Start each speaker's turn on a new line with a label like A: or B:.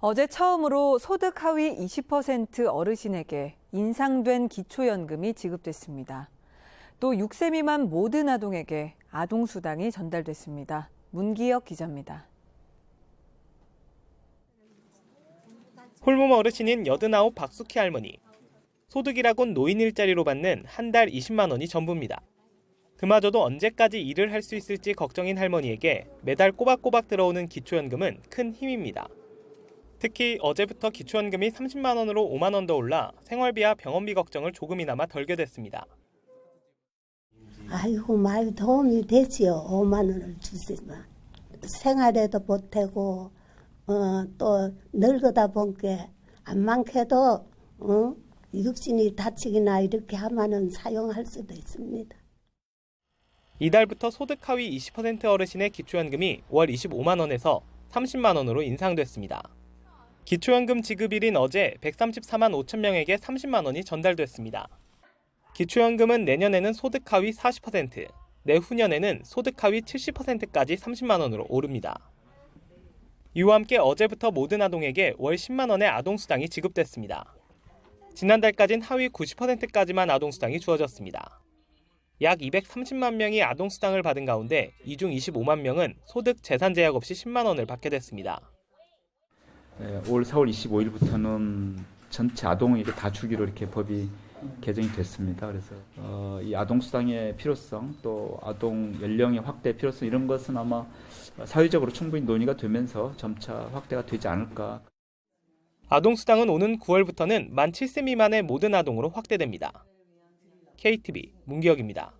A: 어제 처음으로 소득 하위 20% 어르신에게 인상된 기초연금이 지급됐습니다. 또 6세 미만 모든 아동에게 아동수당이 전달됐습니다. 문기혁 기자입니다.
B: 홀몸 어르신인 89 박숙희 할머니. 소득이라곤 노인 일자리로 받는 한 달 20만 원이 전부입니다. 그마저도 언제까지 일을 할 수 있을지 걱정인 할머니에게 매달 꼬박꼬박 들어오는 기초연금은 큰 힘입니다. 특히 어제부터 기초연금이 30만 원으로 5만 원 더 올라 생활비와 병원비 걱정을 조금이나마 덜게 됐습니다.
C: 아이고 많이 도움이 되지요. 5만 원을 주시면 생활에도 보태고 어, 또 늙어다 보니까 안 많게도 어, 육신이 다치기나 이렇게 하면은 사용할 수도 있습니다.
B: 이달부터 소득 하위 20% 어르신의 기초연금이 월 25만 원에서 30만 원으로 인상됐습니다. 기초연금 지급일인 어제 134만 5천 명에게 30만 원이 전달됐습니다. 기초연금은 내년에는 소득 하위 40%, 내후년에는 소득 하위 70%까지 30만 원으로 오릅니다. 이와 함께 어제부터 모든 아동에게 월 10만 원의 아동 수당이 지급됐습니다. 지난달까진 하위 90%까지만 아동 수당이 주어졌습니다. 약 230만 명이 아동 수당을 받은 가운데 이 중 25만 명은 소득 재산 제약 없이 10만 원을 받게 됐습니다.
D: 예, 올 4월 25일부터는 전체 아동에게 다 주기로 이렇게 법이 개정이 됐습니다. 그래서 어, 이 아동 수당의 필요성 또 아동 연령의 확대 필요성 이런 것은 아마 사회적으로 충분히 논의가 되면서 점차 확대가 되지 않을까.
B: 아동 수당은 오는 9월부터는 만 7세 미만의 모든 아동으로 확대됩니다. KTV 문기혁입니다.